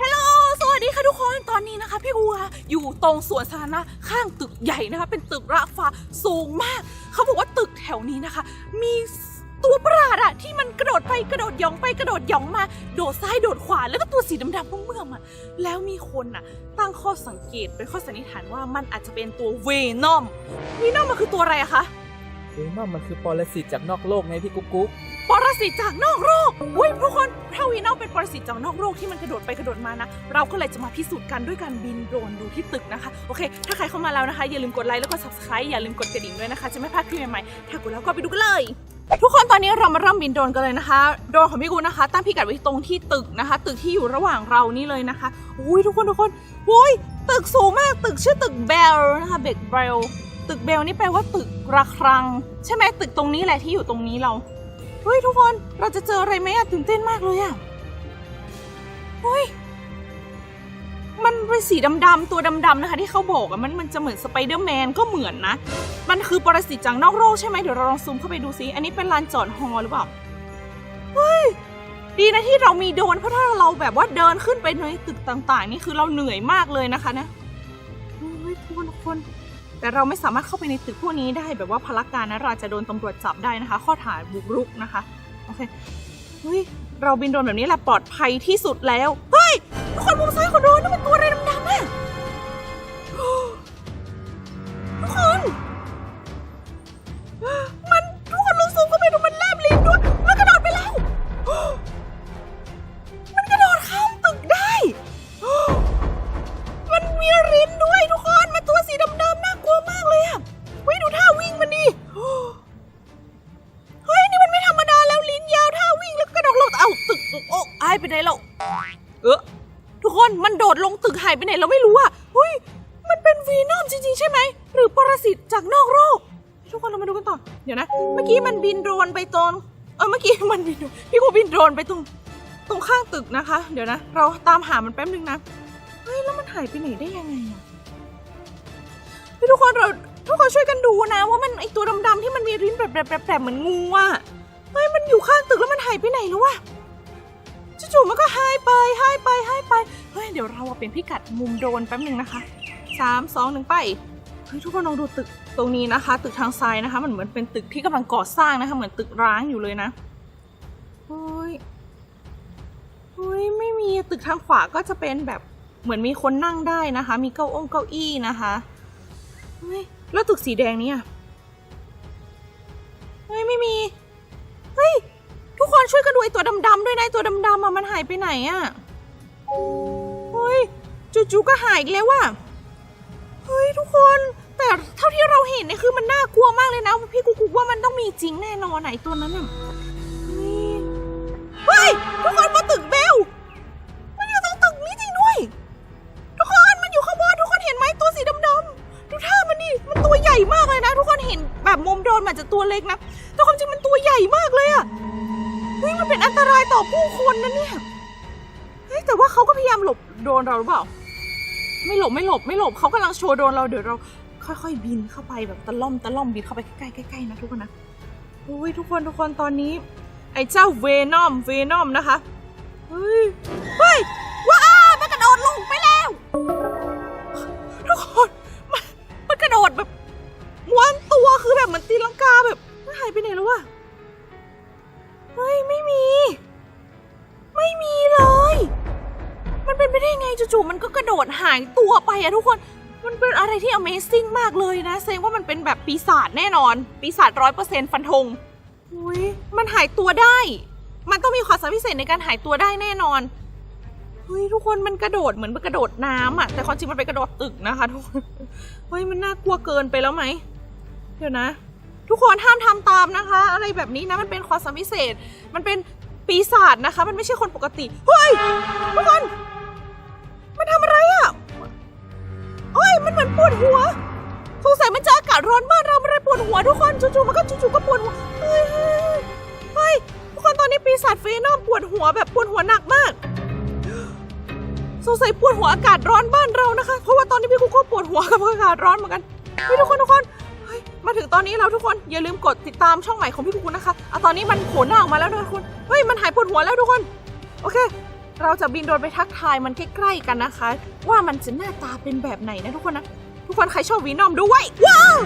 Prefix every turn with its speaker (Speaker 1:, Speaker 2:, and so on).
Speaker 1: ฮัลโหล สวัสดีค่ะทุกคน ตอนนี้นะคะ พี่อัวอยู่ตรงสวนสาธารณะข้างตึกใหญ่นะคะ เป็นตึกระฟ้าสูงมาก เขาบอกว่าตึกแถวนี้นะคะ มีตัวประหลาดอะที่มันกระโดดไปกระโดดหย่องไปกระโดดหย่องมา โดดซ้ายโดดขวาแล้วก็ตัวสีดำๆเมื่อมอะแล้วมีคนอะตั้งข้อสังเกตเป็นข้อสันนิษฐานว่ามันอาจจะเป็นตัวเวนอมเวนอมมันคือตัวอะไรอะคะ
Speaker 2: เฮ้ยนั่นมันคือปรสิตจากนอกโลกไงพี่กุ๊กกุ๊ก
Speaker 1: รสิตจากนอกโลกอุ้ยทุกคนถ้าวีนอลเป็นปรสิตจากนอกโลกที่มันกระโดดไปกระโดดมานะ เราก็เลยจะมาพิสูจน์กันด้วยการบินโดรนดูที่ตึกนะคะ โอเค ถ้าใครเข้ามาแล้วนะคะ อย่าลืมกดไลค์แล้วก็ subscribe อย่าลืมกดกระดิ่งด้วยนะคะ จะไม่พลาดคลิปใหม่ๆ ถ้ากดแล้วก็ไปดูกันเลยทุกคนตอนนี้เรามาเริ่มบินโดรนกันเลยนะคะโดรนของพี่กูนะคะตั้งพิกัดไว้ตรงที่ตึกนะคะ ตึกที่อยู่ระหว่างเรานี่เลยนะคะอุ้ยทุกคนทุกคนอุ้ยตึกสูงมากตึกชื่อตึกเบลนะคะเบกเบลตึกเบลนี่แปลว่าตึกระฆรัง ใช่ไหมตึกตรงนี้แหละที่อยู่ตรงนี้เรา เฮ้ยทุกคนเราจะเจออะไรไหมอะตื่นเต้นมากเลยอะเฮ้ยมันเป็นสีดำๆตัวดำๆนะคะ ที่เขาบอกอะมันมันจะเหมือนสไปเดอร์แมนก็เหมือนนะ มันคือปรสิตจากนอกโลกใช่ไหมเดี๋ยวเราลองซูมเข้าไปดูซิอันนี้เป็นลานจอดฮอหรือเปล่าเฮ้ยดีนะที่เรามีโดนเพราะถ้าเราแบบว่าเดินขึ้นไปในตึกต่าง ๆ นี่คือเราเหนื่อยมากเลยนะคะนะเฮ้ยทุกคนทุกคน แต่เราไม่สามารถเข้าไปในตึกพวกนี้ได้แบบว่าพลักการนะเราจะโดนตำรวจจับได้นะคะ ข้อฐานบุกรุกนะคะโอเคเฮ้ยเราบินโดรนแบบนี้แหละปลอดภัยที่สุดแล้วเฮ้ยคนมุมซ้ายของโดรน ตึกหายไปไหนเราไม่รู้อะเฮ้ย มันเป็นวีนอมจริง ๆ ใช่ไหม หรือปรสิตจากนอกโลกทุกคนเรามาดูกันต่อ เดี๋ยวนะ เมื่อกี้มันบินโดรนไปตรงเออเมื่อกี้มันบินพี่กูบินโดรนไปตรง ตรงข้างตึกนะคะ เดี๋ยวนะ เราตามหามันแป๊บนึงนะ เฮ้ย แล้วมันหายไปไหนได้ยังไงอะทุกคนเราทุกคนช่วยกันดูนะ ว่ามันไอตัวดำๆที่มันมีริ้นแบบแบบแบบแบบเหมือนงูอะเฮ้ย มันอยู่ข้างตึกแล้วมันหายไปไหนแล้ววะ จู่ๆมันก็หายไปหายไปหายไป เฮ้ย เดี๋ยวเราเป็นพิกัดมุมโดนแป๊บหนึ่งนะคะสามสองหนึ่งไป เฮ้ย ทุกคนลองดูตึกตรงนี้นะคะ ตึกทางซ้ายนะคะ มันเหมือนเป็นตึกที่กำลังก่อสร้างนะคะ เหมือนตึกร้างอยู่เลยนะเฮ้ยเฮ้ย ไม่มีตึกทางขวาก็จะเป็นแบบเหมือนมีคนนั่งได้นะคะ มีเก้าองเก้าอี้นะคะเฮ้ย แล้วตึกสีแดงนี่ยเฮ้ย ไม่มี เฮ้ย คนช่วยกันดูไอตัวดำๆด้วยนะตัวดำๆอะมันหายไปไหนอะเฮ้ยจู่ๆก็หายอีกแล้วว่ะเฮ้ยทุกคนแต่เท่าที่เราเห็นเนี่ยคือมันน่ากลัวมากเลยนะ พี่กุ๊กว่ามันต้องมีจริงแน่นอนไหนตัวนั้นอะเฮ้ยเฮ้ยทุกคนมาตึกเบลมันอยู่ตรงตึกนี้จริงด้วย ทุกคนมันอยู่ข้างบนทุกคนเห็นไหมตัวสีดำๆดูท่ามันดิมันตัวใหญ่มากเลยนะ ทุกคนเห็นแบบมุมโดรนมันจะตัวเล็กนะแต่ความจริงมันตัวใหญ่มากเลยอะ เฮ้ยมันเป็นอันตรายต่อผู้คนนะเนี่ยเฮ้ยแต่ว่าเขาก็พยายามหลบโดนเราหรือเปล่า ไม่หลบไม่หลบไม่หลบเขากำลังโชว์โดนเราเดี๋ยวเรา ค่อยๆบินเข้าไปแบบตะล่อมตะล่อมบินเข้าไปใกล้ๆใกล้ๆนะทุกคนนะโอ้ยทุกคนทุกคนตอนนี้ ไอ้เจ้าเวนอมเวนอมนะคะเฮ้ยเฮ้ยว้ามันกระโดดลงไปแล้ว ทุกคนมันมันกระโดดแบบม้วนตัวคือแบบเหมือนตีลังกาแบบมันหายไปไหนแล้ววะ เฮ้ยไม่มี ไม่มีเลย มันเป็นไปได้ไงจู่ๆมันก็กระโดดหายตัวไปอะทุกคน มันเป็นอะไรที่ Amazing มากเลยนะแสดงว่ามันเป็นแบบปีศาจแน่นอน ปีศาจร้อยเปอร์เซ็นต์ฟันธงอุ้ยมันหายตัวได้ มันต้องมีความสามารถพิเศษในการหายตัวได้แน่นอนเฮ้ยทุกคนมันกระโดดเหมือนมันกระโดดน้ำอะแต่ความจริงมันไปกระโดดตึกนะคะทุกคนเฮ้ยมันน่ากลัวเกินไปแล้วไหมเดี๋ยวนะ ทุกคนห้ามทำตามนะคะ อะไรแบบนี้นะมันเป็นความสามพิเศษ มันเป็นปีศาจนะคะ มันไม่ใช่คนปกติเฮ้ยทุกคน มันทำอะไรอะเฮ้ยมันเหมือนปวดหัวสงสัยมันจะอากาศร้อนมากเราไม่ได้ปวดหัวทุกคนจู่ๆมันก็จู่ๆก็ปวดหัวเฮ้ยเฮ้ยทุกคนตอนนี้ปีศาจเฟนอมปวดหัวแบบปวดหัวหนักมากสงสัยปวดหัวอากาศร้อนบ้านเรานะคะ เพราะว่าตอนนี้พี่กุ๊กก็ปวดหัวกับอากาศร้อนเหมือนกันเฮ้ยทุกคนทุกคน มาถึงตอนนี้เราทุกคนอย่าลืมกดติดตามช่องใหม่ของพี่ปุ๊กนะคะอะตอนนี้มันโผล่หน้าออกมาแล้วนะทุกคนเฮ้ยมันหายปวดหัวแล้วทุกคน โอเค เราจะบินโดรนไปทักทายมันใกล้ๆกันนะคะ ว่ามันจะหน้าตาเป็นแบบไหนนะทุกคนนะ ทุกคนใครชอบวีนอมด้วยว้าว